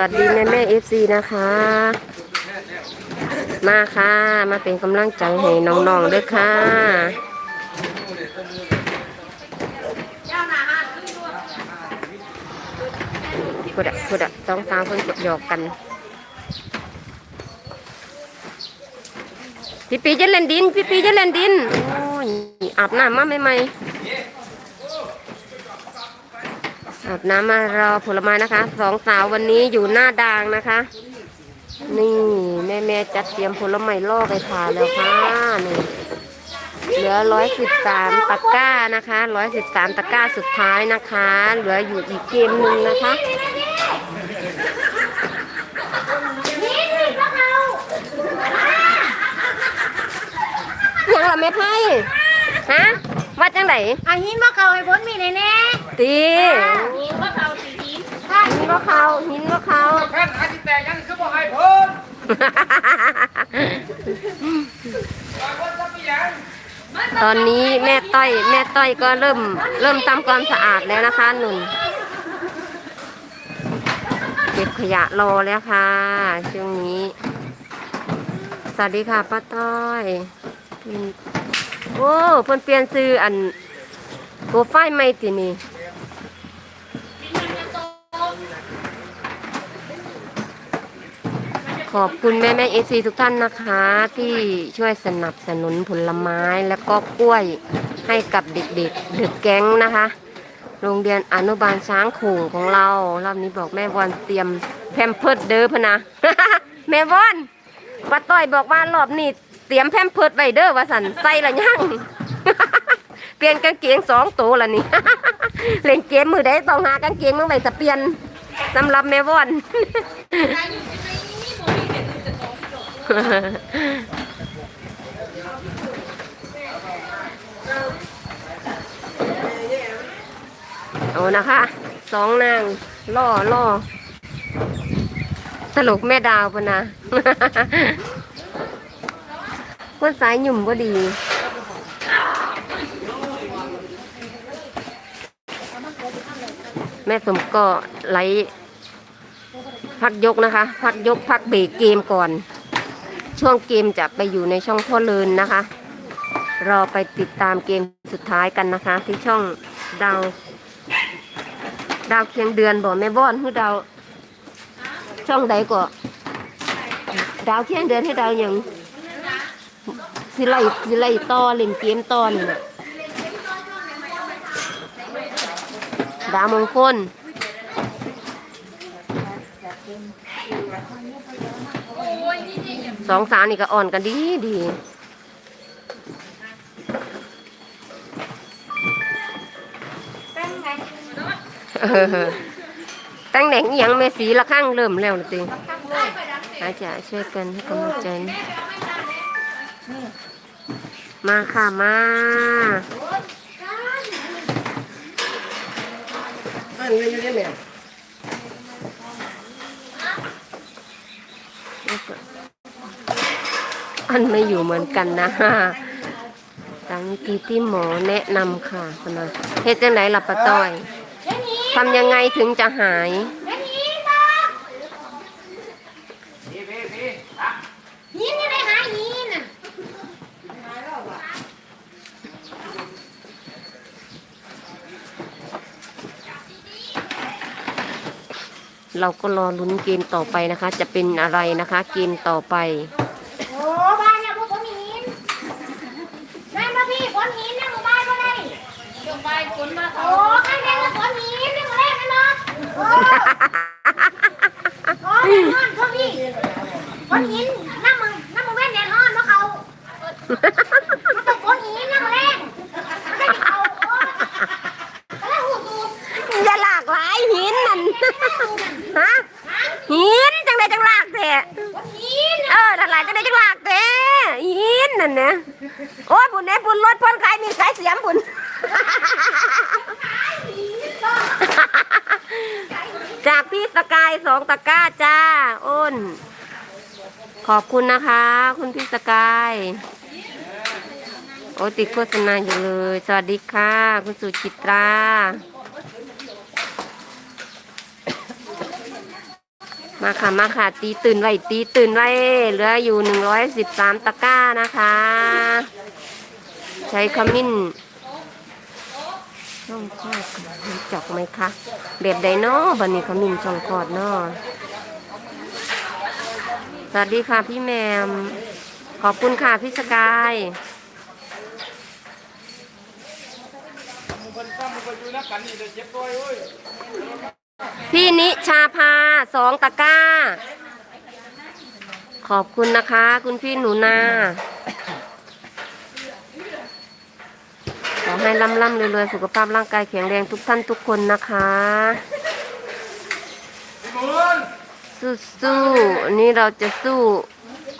วัสดีแม่แม่เอฟซีนะคะ มาค่ะ มาเป็นกำลังใจให้น้องๆด้วยค่ะพุดะพุดะสองสาวเพิ่งกดหยอกกันพี่ปีจะเล่นดินพี่ปีจะเล่นดินโอ้ยอาบน้ำมาใหม่ๆ อาบน้ำมารอผลไม้นะคะ สองสาววันนี้อยู่หน้าดางนะคะ นี่แม่แม่ๆจัดเตรียมผลไม้ล่อไปทานแล้วค่ะนี่เหลือร้อยสิบสามตะกร้านะคะร้อยสิบสามตะกร้าสุดท้ายนะคะ เหลืออยู่อีกเกมหนึ่งนะคะยังละเม็ดให้ฮะว่าจังไหนอาหินมาเขาให้พ้นมีแน่แน่ ตีหินมาเขาสีหินหินก็เขาหินก็เขาแค่อาทิตย์แต่ยังคือบ่ให้เพิ่นบางคนจะไปยังตอนนี้แม่ต้อย แม่ต้อยก็เริ่ม เริ่มทำความสะอาดแล้วนะคะหนุ่นเก็บขยะรอแล้วค่ะช่วงนี้ สวัสดีค่ะป้าต้อยโอ้เพิ่นเปลี่ยนซื้ออันโปรไฟล์ใหม่ตินี่ ขอบคุณแม่แม่เอซีทุกท่านนะคะ ที่ช่วยสนับสนุนผลไม้และก็กล้วยให้กับเด็กๆเด็กแก๊งนะคะ โรงเรียนอนุบาลช้างโขงของเรา รอบนี้บอกแม่วอนเตรียมแพมเพิร์ดเด้อพะนะ แม่วอนป้าต้อยบอกว่ารอบนี้เตรียมแพมเพิร์ดไว้เด้อว่าสันใส่ละยัง เปลี่ยนกางเกงสองตัวละนี่ เล่นเกมมือได้ต้องหากางเกงมาไว้จะเปลี่ยนสำหรับแม่วอน เอานะคะสองนางล่อล่อตลกแม่ดาวพะนะคนสายหยุ่มก็ดีแม่สมก็ไลพักยกนะคะ พักยกพักเบรกเกมก่อน ช่วงเกมจะไปอยู่ในช่องพ่อเลินนะคะ รอไปติดตามเกมสุดท้ายกันนะคะ ที่ช่องดาว ดาวเคียงเดือนบอกแม่บ้อนคือดาวช่องใดก็ดาวเคียงเดือนให้ดาวหยังสิไลสิไลต่อเล่นเกมต่อนี่นะดาวมงคล สองสาวนี่ก็อ่อนกันดีดีเออตั้งแหน่งอิหยังเมสีละข้างเริ่มแล้วนะติอาจารย์ช่วยกันให้กำลังใจนะมาค่ะมาอันนี้อยู่นี่แม่ อันไม่อยู่เหมือนกันนะตามที่ที่หมอแนะนำค่ะคุณนะเฮ็ดจังไหนล่ะป้าต้อยเดี๋ยวนี้ทำยังไงถึงจะหายเดี๋ยวนี้มาพี่พี่พี่อะหินยังไงหาหินน่ะเราก็รอลุ้นเกมต่อไปนะคะ จะเป็นอะไรนะคะ เกมต่อไป โอ้บ้านเนี่ยพวกผมหินได้มาพี่ฝนหินเนี่ยหมู่บ้านมาได้ลงไป ฝนมาโอ้ใครแดงกับฝนหินนี่มาแรกกันเนาะโอ้โอ้แดงนอนเขาพี่ฝนหินน้ำมึงน้ำมึงแว่นแดงนอนมาเขามันต้องฝนหินน้ำมึงแรงมันไม่ได้เขาโอ้แล้วหูตูอย่าหลากหลายหินนั่นฮะหินจังไดจังหลากแท้ฝนหินเออนั่นแหละจังไดจังหลากแท้หินนั่นนะโอ้ยบุญเอ้บุญรถพ่นขายมีขายเสียมบุญ จากายสองตะกร้าจ้าอ้น ขอบคุณนะคะ คุณพี่สกายโอ้ติดโฆษณาอยู่เลย สวัสดีค่ะ คุณสุจิตรามาค่ะมาค่ะ ตีตื่นไว้ตีตื่นไว้เหลืออยู่หนึ่งร้อยสิบสามตะกร้านะคะ ใช้ขมิ้นช่องคลอ จักไหมคะ แบบไดโนบันนี้ขมิ้นช่องคอดเนาะสวัสดีค่ะพี่แมม ขอบคุณค่ะพี่สกายพี่นิชาพาสองตะก้า ขอบคุณนะคะ คุณพี่หนูนา ขอ ให้ร่ำร่ำรวยๆสุขภาพร่างกายแข็งแรงทุกท่านทุกคนนะคะ สู้ๆนนี้เราจะสู้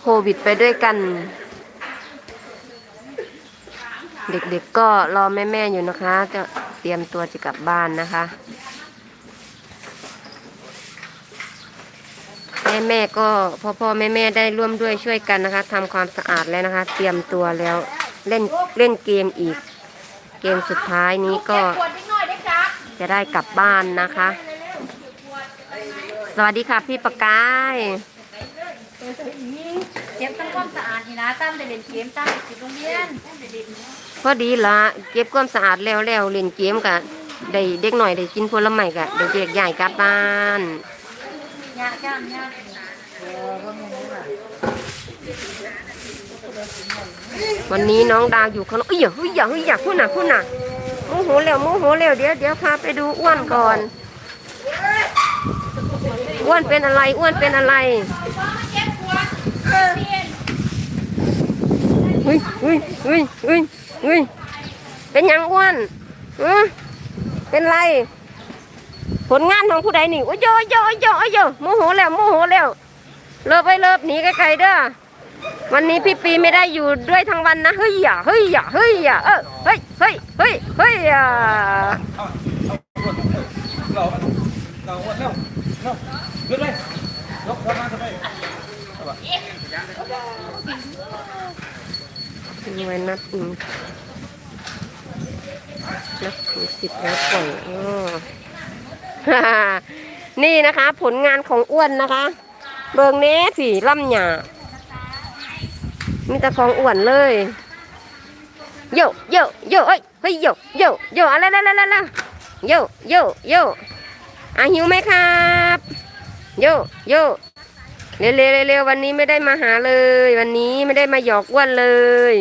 โควิดไปด้วยกัน เด็กๆก็รอแม่ๆอยู่นะคะ จะเตรียมตัวจะกลับบ้านนะคะ แม่แม่ๆก็พ่อพ่อแม่แม่ๆได้ร่วมด้วยช่วยกันนะคะทำความสะอาดแล้วนะคะ เตรียมตัวแล้วเล่นเล่นเกมอีก เกมสุดท้ายนี้ก็ขวดนิดหน่อยได้จ้ะจะได้กลับบ้านนะคะ สวัสดีค่ะพี่ประกายเก็บทำความสะอาดนี่นะตั้มได้เล่นเกมตั้มได้ติดโรงเรียนตั้มได้เล่นพอดีละเก็บความสะอาดแล้วแล้วเล่นเกมกะได้เด็กหน่อยได้กินผลไม้กะเด็กเด็กใหญ่กลับบ้านยาจ้ามยา วันนี้น้องดาวอยู่ข้างนอกเอ้ยอย่าเฮ้ยอย่าเฮ้ยอย่าพูดหนะพูดหนะโมโหแล้วโมโหแล้วเดี๋ยวเดี๋ยวพาไปดูอ้วนก่อน อ้วนเป็นอะไรอ้วนเป็นอะไรเฮ้ยเฮ้ยเฮ้ยเฮ้ยเฮ้ยเป็นยังอ้วนเออเป็นไร ผลงานของผู้ใดนี่โอ้ยโยโยโยโยโมโหแล้วโมโหแล้วเลิกไปเลิกหนีไกลๆเด้อ วันนี้พี่ปีไม่ได้อยู่ด้วยทั้งวันนะ เฮ้ยอย่าเฮ้ยอย่าเฮ้ยอย่าเออเฮ้ยเฮ้ยเฮ้ยเฮ้ยอย่าเราเราอ้วนเร็วเร็วขึ้นเลยยกคนมาทำไมหน่วยนัดอืมนัดถึงสิบแล้วป่อยอ้อนี่นะคะ ผลงานของอ้วนนะคะ เบิงเน้สีล่ำหยา มีแต่ของอ้วนเลยโยโยโยเอ้ยเฮ้ยโยโยโยอะไรอะไรอะไรอะไรโยโยโยอะหิวไหมครับโยโยเร็วเร็วเร็ววันนี้ไม่ได้มาหาเลย วันนี้ไม่ได้มาหยอกอ้วนเลย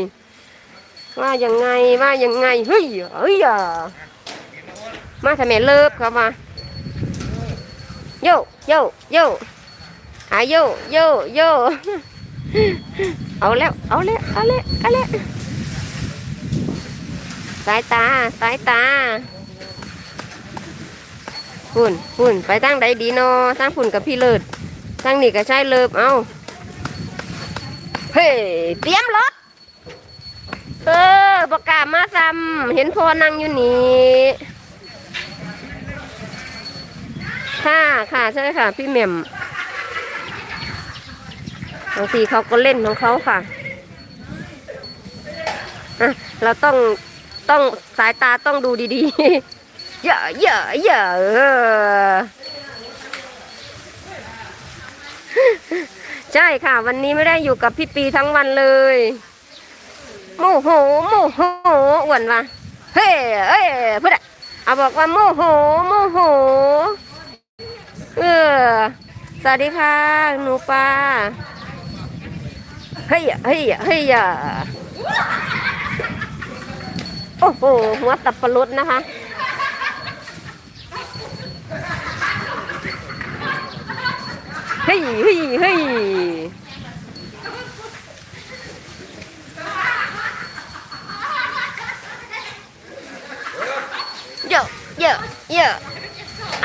ว่ายังไงว่ายังไงเฮ้ยเฮ้ยอะมาทำไมเลิฟเขามาโยโยโยอาโยโยโย เอาแล้ว เอาแล้ว เอาแล้ว เอาแล้ว สายตา สายตาฝุ่นฝุ่นไปทางใดดีนอทางฝุ่นกับพี่เลิศทางนี้ก็ใช้เลิฟเอาเฮ้ยเตรียมรถ เออประกาศมาซ้ำเห็นพอนั่งอยู่นี่ค่ะค่ะใช่ค่ะ พี่แหม่ม บางทีเขาก็เล่นของเขาค่ะะเราต้องต้องสายตาต้องดูดีๆ เยอะเยอะเยอะใช่ค่ะ วันนี้ไม่ได้อยู่กับพี่ปีทั้งวันเลยโมโหโมโหอ้วนวะเฮ้เอ้ยเพื่อนเอาบอกว่าโมโหโมโหเออสวัสดีค่ะหนูปลา เฮ้ยเฮ้ยเฮ้ยโอ้โหหัวตับปะรดนะคะ เฮ้ยเฮ้ยเฮ้ยเยอะเยอะเยอะ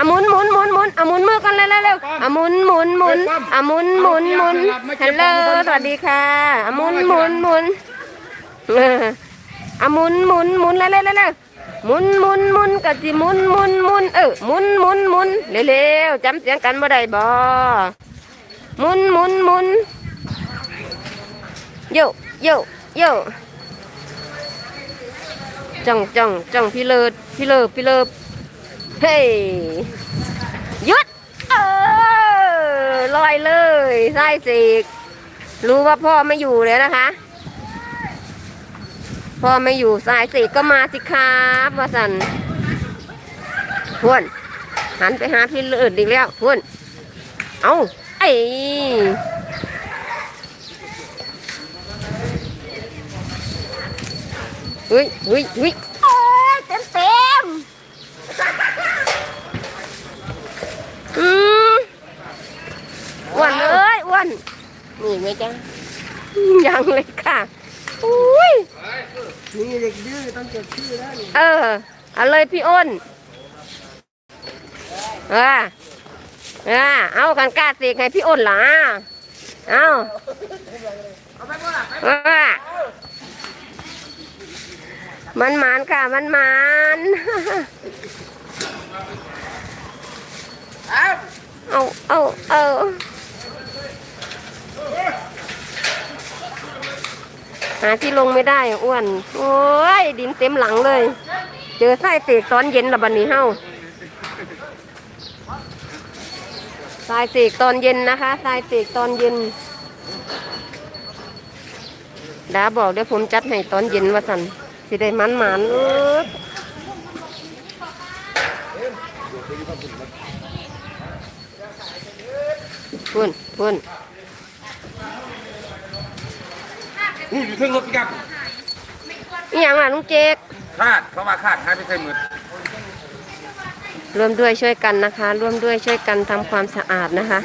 อะหมุนหมุนหมุนหมุนอะหมุนมือกันเร็วเร็วเร็วอะหมุนหมุนหมุนอะหมุนหมุนหมุนฮัลโหลสวัสดีค่ะอะหมุนหมุนหมุนเอออะหมุนหมุนหมุนเร็วเร็วเร็วเร็วหมุนหมุนหมุนกะจิหมุนหมุนหมุนเออหมุนหมุนหมุนเร็วเร็วจำเสียงกันบ่ได้บ่หมุนหมุนหมุนโยโยโยจ้องจ้องจ้องพี่เลิศพี่เลิศพี่เลิศ เฮ้ยยุดเออยไส้เสกรู้ว่าพ่อไม่อยู่แล้วนะคะ พ่อไม่อยู่สายสกก็มาสิครับว่าสันพุ่นหันไปหาพี่เลิศอีกแล้วพุ่นเอาไอ้เฮ้ยเฮ้ยเฮ้ยเต็มเต็มอืมอ้วนเลยอ้วนนี่ไหม จ๊ะยังเลยค่ะอุ้ยนี่เด็กดื้อต้องจดชื่อแล้วนี่เออเอาเลยพี่อ้นเออเออเอากันกล้าเสกให้พี่อ้นเหรอเอาเออมันหมานค่ะมันหมานเอาเอาเอา หาที่ลงไม่ได้อ้วน โอ้ย ดินเต็มหลังเลย เจอไส้เสกตอนเย็นละบันนี้เฮาทรายเสกตอนเย็นนะคะทรายเสกตอนเย็นดาบอกเดี๋ยวผมจัดให้ตอนเย็นว่าสันสิได้มันหมานเออพุ่นพุ่น นี่อยู่เครื่องรถปิกอัพอีหยังล่ะลุงเจกคาดเพราะว่าคาดหายไปใส่มือร่วมด้วยช่วยกันนะคะ ร่วมด้วยช่วยกันทำความสะอาดนะคะ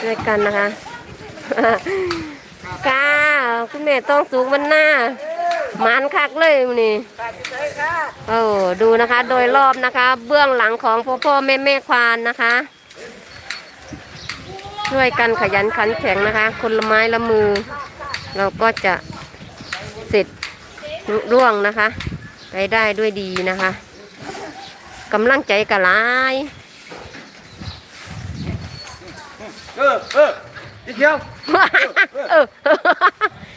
ช่วยกันนะคะ ค่ะ คุณแม่ต้องสูงมันหน้าหมันคักเลยมื้อนี่โอ้ดูนะคะ โดยรอบนะคะ เบื้องหลังของพ่อพ่อแม่แม่ควานนะคะ ช่วยกันขยันขันแข็งนะคะ คนละไม้ละมือ เราก็จะเสร็จลุร่วงนะคะ ไปได้ด้วยดีนะคะกำลังใจกะลายเออเอออีกเดียวเออ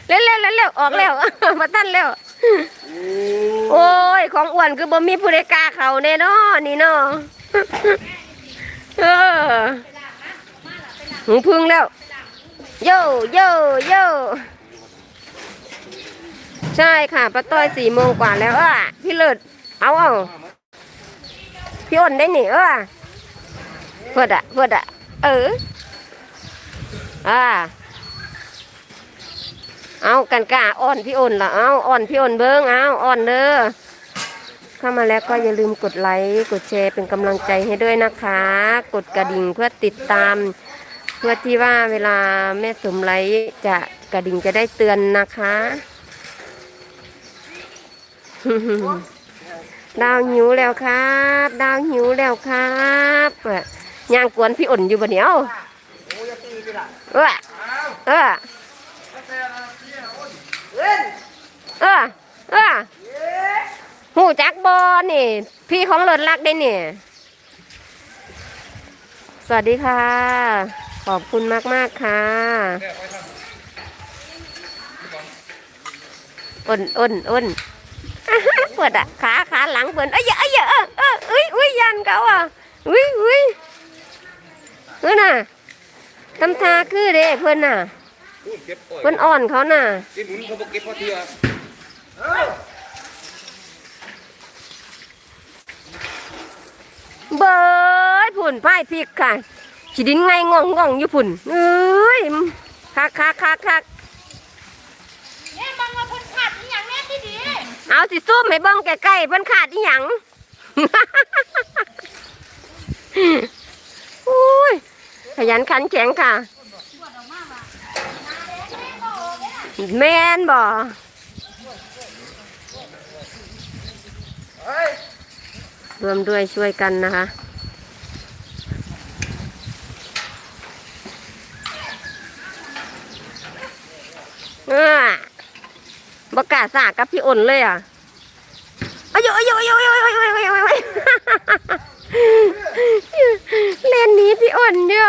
เร็วเร็วเร็วเร็วออกแล้วมาตั้นแล้วโอ้ย ของอ้วนคือบ่มีผู้ใดกล้าเขาแน่นอนนี่เนาะเออหูพึ่งแล้วโยโยโย ใช่ค่ะป้าต้อยสี่โมงกว่าแล้วเออพี่เลิศเอาเอาพี่อ้นได้หนิเออเพื่อดอะเพื่อดอะเอออ่าเอากันกาอ่อนพี่อ่อนละเอาอ่อนพี่อ่อนเบิ้งเอาอ่อนเด้อเข้ามาแล้วก็อย่าลืมกดไลค์กดแชร์เป็นกำลังใจให้ด้วยนะคะ กดกระดิ่งเพื่อติดตาม เพื่อที่ว่าเวลาแม่สมไลค์จะกระดิ่งจะได้เตือนนะคะ ดาวหิวแล้วครับ ดาวหิวแล้วครับย่างกวนพี่อ่นอยู่บ่เนียวเออเออเออเออหูจักบอนี่ พี่ของรถลักได้เนี่ยสวัสดีค่ะ ขอบคุณมากมากค่ะอ้นอ้นอ้นอ่าฮะ ปวดอะขาขาหลังเปิดเอ้ยเอ้ยเอ้ยเอ้ยเอ้ยอุ้ยยันเขาอะอุ้ยอุ้ยเพื่อนน่ะทำทาคือเด้เพื่อนน่ะพูดเก็บโอ้ยเพื่อนอ่อนเขาน่ะกินหมุนเขาบอกเก็บพอเทือเบิดผุ่นพ่ายพริกค่ะขีดินไงงองงองอยู่ผุ่นเอ้ยคักคักคักคัก เนี่ยบังว่าเพิ่นขาดอีหยังแน่ที่ดี เอาสิซุ่มให้เบิ้งใกล้ๆเพิ่นขาดอีหยังอุ้ยขยันขันแข็งค่ะ แม่นบ่รวมด้วยช่วยกันนะคะเออ ประกาสากับพี่อ้นเลยอะอายุอายุอายุอายุอายุอายุอายุเล่นนี้พี่อ้นเด้อ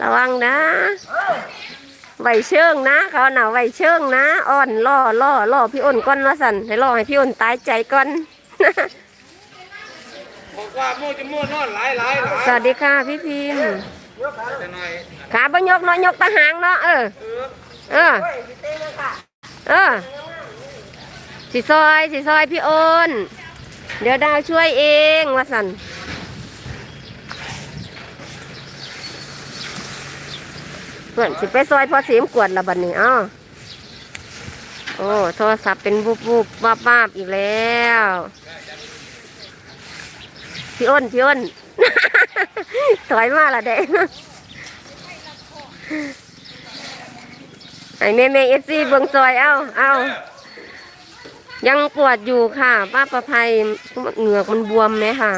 ระวังนะไหวเชิงนะ เขาหนาวไหวเชิงนะ อ่อนล่อล่อล่อพี่อ้นก้อนละสันให้ล่อให้พี่อ้นตายใจก้อนบอกว่าโม่จะโม่นอนหลายหลายสวัสดีค่ะพี่พิมพ์ ขาบ่ยกเนาะยกตะหางเนาะเออ เออ เออสิซอยสิซอยพี่โอนเดี๋ยวดาวช่วยเองว่าสันเพื่อนสิไปซอยพอเสียมกวดละบัดนี้อ้อโอ้โทรศัพท์เป็นบุบบุบบ้าบ้าบอีกแล้วพี่อ้นพี่อ้น ถอยมาละเด็ก ไอแม่แม่เอฟซีเบิงซอยเอาเอายังปวดอยู่ค่ะ ป้าประภัยเหงือกมันบวมไหมค่ะ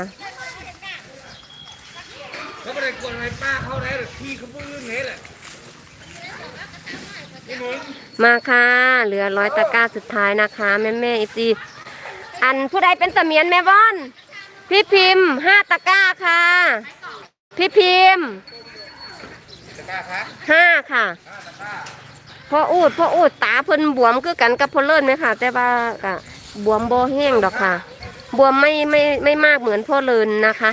เขาไม่ได้กวนอะไรป้าเขาแล้วหรอกที่เขาพูดเรื่องนี้แหละนี่หนุนมาค่ะ เหลือร้อยตะกร้าสุดท้ายนะคะ แม่แม่เอฟซีอันผู้ใดเป็นเสมียนแม่บอน พี่พิมพ์ห้าตะกร้าค่ะ พี่พิมพ์ตะ กร้าคะห้าค่ะ ห้าตะกร้าพ่ออูดพ่ออูดตาเพิ่นบวมคือกันกับพ่อเลิศไหมค่ะ แต่ว่ากะบวมโบแห้งดอกค่ะ บวมไม่ไม่ไม่มากเหมือนพ่อเลินนะคะ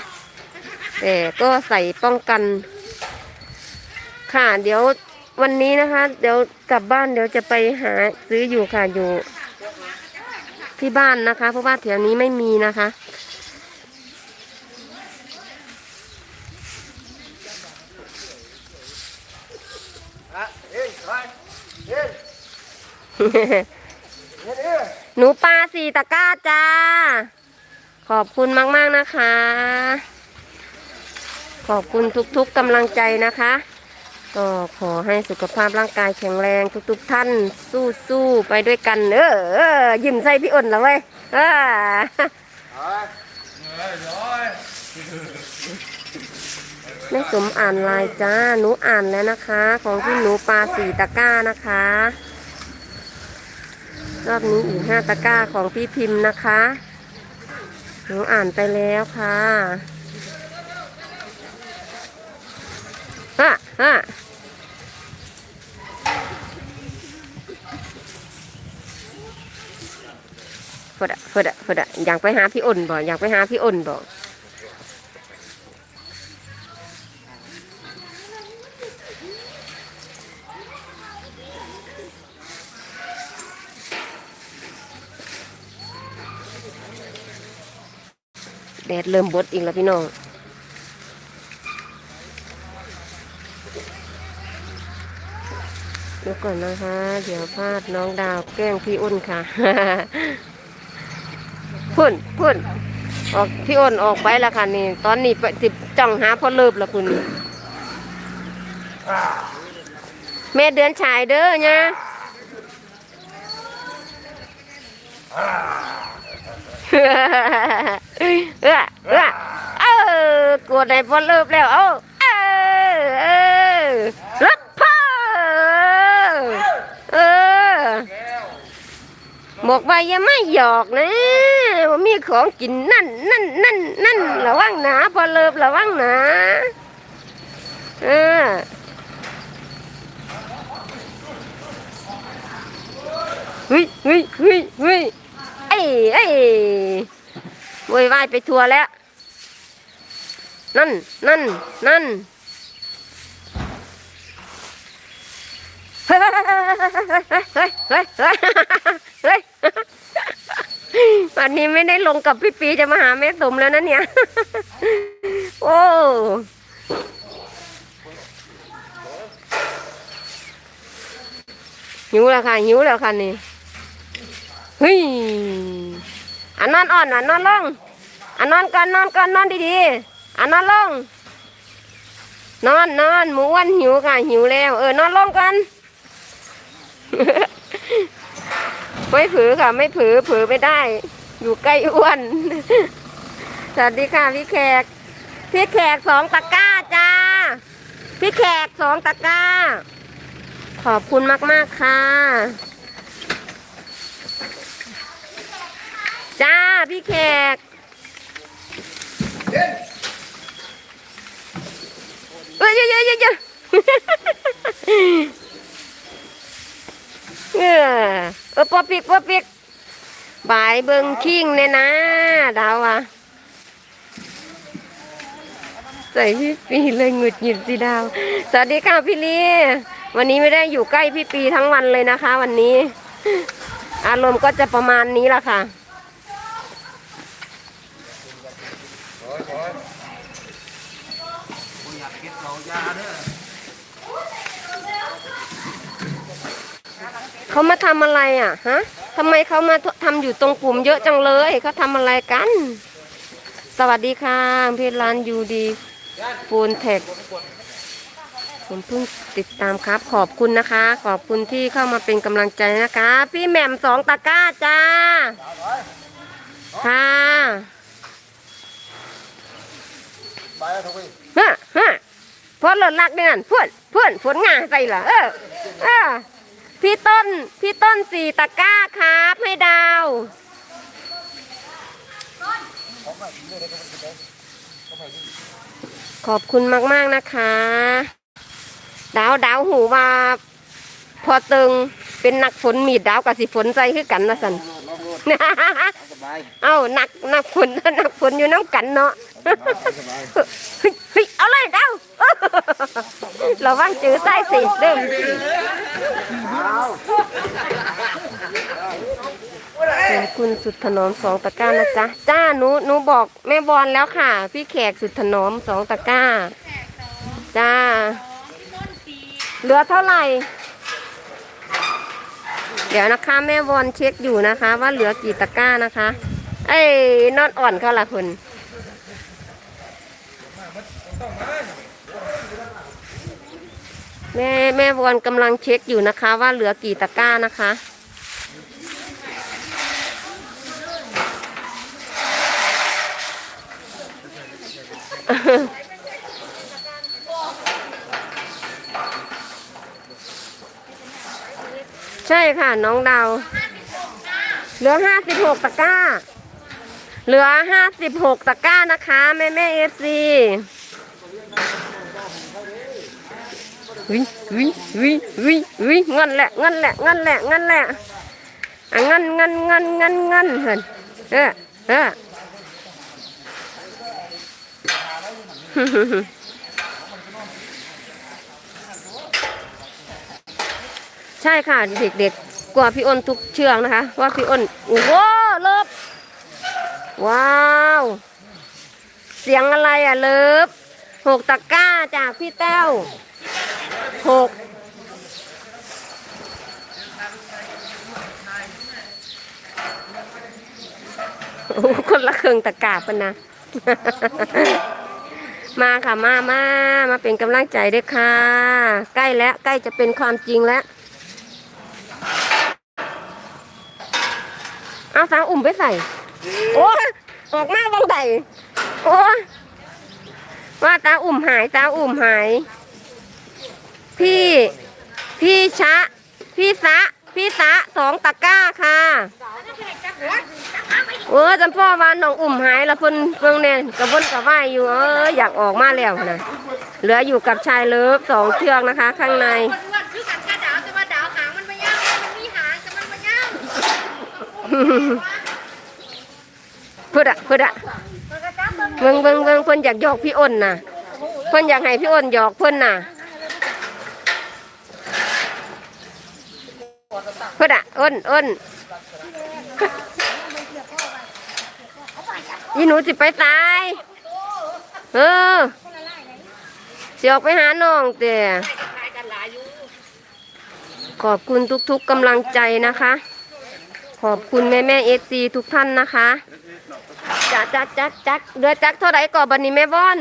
แต่ก็ใส่ป้องกัน ค่ะ เดี๋ยววันนี้นะคะ เดี๋ยวกลับบ้านเดี๋ยวจะไปหาซื้ออยู่ค่ะอยู่ ที่บ้านนะคะ เพราะว่าแถวนี้ไม่มีนะคะอะเฮ้ยไปเฮ้ยเฮ้ยเฮ้ย หนูปลาสี่ตะกร้าจ้า ขอบคุณมากๆนะคะ ขอบคุณทุกๆกำลังใจนะคะ ก็ขอให้สุขภาพร่างกายแข็งแรงทุกๆท่านสู้ๆไปด้วยกัน เออเออยิ้มใส่พี่อ้นแล้วเว้ยเออเฮ้ยร้อยแม่สมอ่านลายจ้า หนูอ่านแล้วนะคะ ของพี่หนูปลาสี่ตะกร้านะคะ รอบนี้อีกห้าตะกร้าของพี่พิมพ์นะคะ หนูอ่านไปแล้วค่ะฮะฮะฟดอะฟดอะฟดอะอยากไปหาพี่อ่นบ่อยากไปหาพี่อ่นบ่ แดดเริ่มบดอีกแล้วพี่น้องดี๋ยวก่อนนะคะ เดี๋ยวพลาดน้องดาวแกล้งพี่อ้นค่ะพุ่นพุ่นออกพี่อ้นออกไปแล้วค่ะนี่ ตอนนี้ไปสิบจ้องหาพ่อเลิบแล้วคุณแม่เดือนชายเด้อเนี่ย เออเออเออกดในบอลเลิฟแล้ว เอาเออเออรถพ่อเออบอกว่าอย่าไม่หยอกนะว่ามีของกินนั่นนั่นนั่นนั่นระวังหนะพอเลิฟระวังหนะเออเฮ้ยเฮ้ยเฮ้ยเฮ้ยเอ้ยเอ้ย โวยวายไปทัวร์แล้ว นั่น นั่น นั่นเฮ้ยเฮ้ยเฮ้ยเฮ้ยเฮ้ยวันนี้ไม่ได้ลงกับพี่ปีจะมาหาแม่สมแล้วนะเนี่ย โอ้หิวแล้วค่ะหิวแล้วค่ะนี่เฮ้ย อันนอนอ่อนอันนอนลงอันนอนก่อนนอนก่อนนอนดีๆอันนอนลงนอนนอนหมูอ้วันหิวค่ะหิวแล้วเออนอนลงกันไม่ผือค่ะ ไม่ผือผือไม่ได้ อยู่ใกล้อ้วนสวัสดีค่ะพี่แขก พี่แขกสองตะกร้าจ้า พี่แขกสองตะกร้า ขอบคุณมาก ๆ ค่ะ จ้าพี่แขกเอ้ยเยอะเยอะเยอะเยอะเออเออปอปิกปอปิกบายเบิงคิงเนี่ยนะดาวอะใส่พี่ปีเลยหงุดหงิดสีดาว สวัสดีค่ะพี่ลีวันนี้ไม่ได้อยู่ใกล้พี่ปีทั้งวันเลยนะคะ วันนี้ อารมณ์ก็จะประมาณนี้ละค่ะ อยากกินเรายาเด้อ เขามาทำอะไรอะฮะทำไมเขามาทำอยู่ตรงปุ่มเยอะจังเลยเขาทำอะไรกัน สวัสดีค่ะเพจร้านยูดีฟูนเทคผมเพิ่งติดตามครับ ขอบคุณนะคะ ขอบคุณที่เข้ามาเป็นกำลังใจนะคะ พี่แหม่มสองตะกร้าจ้า ค่ะฮะฮะพอหล่นลักเนี่ยเพื่อนเพื่อนฝนงาใส่ละเออเออ พี่ต้น พี่ต้นสี่ตะกร้าครับให้ดาวขอบคุณมาก ๆ นะคะ ดาวดาวหูว่า พอตึงเป็นนักฝนมีดดาวกับสิฝนใจคือกันนะสันลองโลดสบายเอ้านักนักฝนนักฝนอยู่น้ำกันเนาะสบาย เฮ้ยเอาเลยเดาเราว่างจือใต้สิเด้อขอบคุณสุดถนอมสองตะกร้านะจ๊ะ จ้าหนูหนูบอกแม่บอลแล้วค่ะ พี่แขกสุดถนอมสองตะกร้า จ้า เหลือเท่าไหร่ เดี๋ยวนะคะ แม่บอลเช็คอยู่นะคะ ว่าเหลือกี่ตะกร้านะคะ เอ้ยนอนอ่อนเขาละคุณ แม่แม่วอนกำลังเช็คอยู่นะคะว่าเหลือกี่ตะกร้านะคะ ใช่ค่ะน้องดาว เหลือห้าสิบหกตะกร้า เหลือห้าสิบหกตะกร้านะคะ แม่แม่เอฟซี วิวิวิวิวิเงินแหละเงินแหละเงินแหละเงินแหละอะเงินเงินเงินเงินเงินเห็นเออเออใช่ค่ะเด็กๆกลัวพี่อ้นทุกเชือกนะคะ ว่าพี่อ้นโอ้โหเลิฟว้าวเสียงอะไรอะเลิฟหกตะกร้าจากพี่แต้ว หกโอ้คนละเครื่องตะกร้าปะนะ มาค่ะมามามาเป็นกำลังใจด้วยค่ะ ใกล้แล้วใกล้จะเป็นความจริงแล้วเอาสางอุ่มไปใส่ โอ้ออกมาบังไดโอ้ว่าตาอุ่มหายตาอุ่มหาย พี่พี่ชะ พี่สะ พี่สะสองตะกร้าค่ะเออจำพ่อวานน้องอุ่มหายแล้วเพิ่นเพิ่งเนี่ยกระบนกระว่ายอยู่เอออยากออกมาแล้วนะเหลืออยู่กับชายเลิฟสองเชือกนะคะ ข้างในมันอ้วนคือกันกระดาวแต่ว่าดาวหางมันไม่ยาวมันมีหางแต่มันไม่ยาวพูดอะพูดอะมันเบิ่งเบิ่งเบิ่งเบิ่งเพิ่นอยากหยอกพี่อ้นน่ะ เพิ่นอยากให้พี่อ้นหยอกเพิ่นน่ะ พูดอนอะอ้นอ้นยีหนูสิไปตาย เออเสิออกไปหาน้องเต่ขอบคุณทุกๆกำลังใจนะคะ ขอบคุณแม่แม่เอซีทุกท่านนะคะจักจักจักจักเดือจักเท่าไรก่อนบันนี้แม่บอน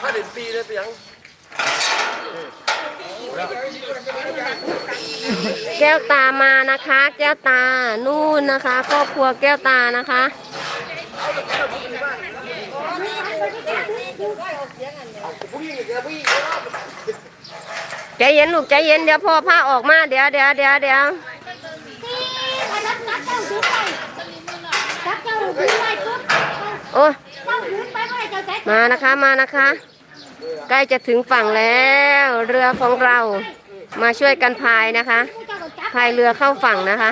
ถ้าเด่นปีเลยเปียง แก้วตามานะคะ แก้วตา นู่นนะคะ ครอบครัวแก้วตานะคะ ใจเย็นลูกใจเย็นเดี๋ยวพ่อพาออกมาเดี๋ยวเดี๋ยวเดี๋ยวเดี๋ยวโอ้มานะคะมานะคะ ใกล้จะถึงฝั่งแล้ว เรือของเรามาช่วยกันพายนะคะพายเรือเข้าฝั่งนะคะ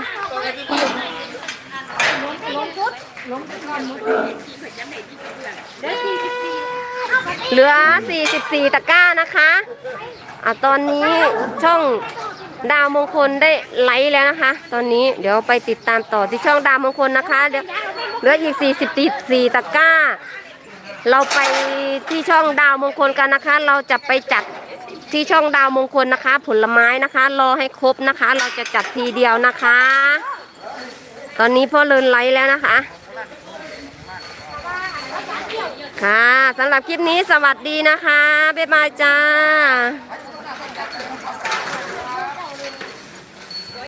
เหลือ 44 ตะกร้านะคะอะตอนนี้ช่องดาวมงคลได้ไลฟ์แล้วนะคะ ตอนนี้เดี๋ยวไปติดตามต่อที่ช่องดาวมงคลนะคะ เดี๋ยวเหลืออีก 44 ตะกร้า เราไปที่ช่องดาวมงคลกันนะคะ เราจะไปจัดที่ช่องดาวมงคลนะคะ ผลไม้นะคะ รอให้ครบนะคะ เราจะจัดทีเดียวนะคะ ตอนนี้พ่อเลินไลฟ์แล้วนะคะ ค่ะสำหรับคลิปนี้สวัสดีนะคะ บ๊ายบายจ้า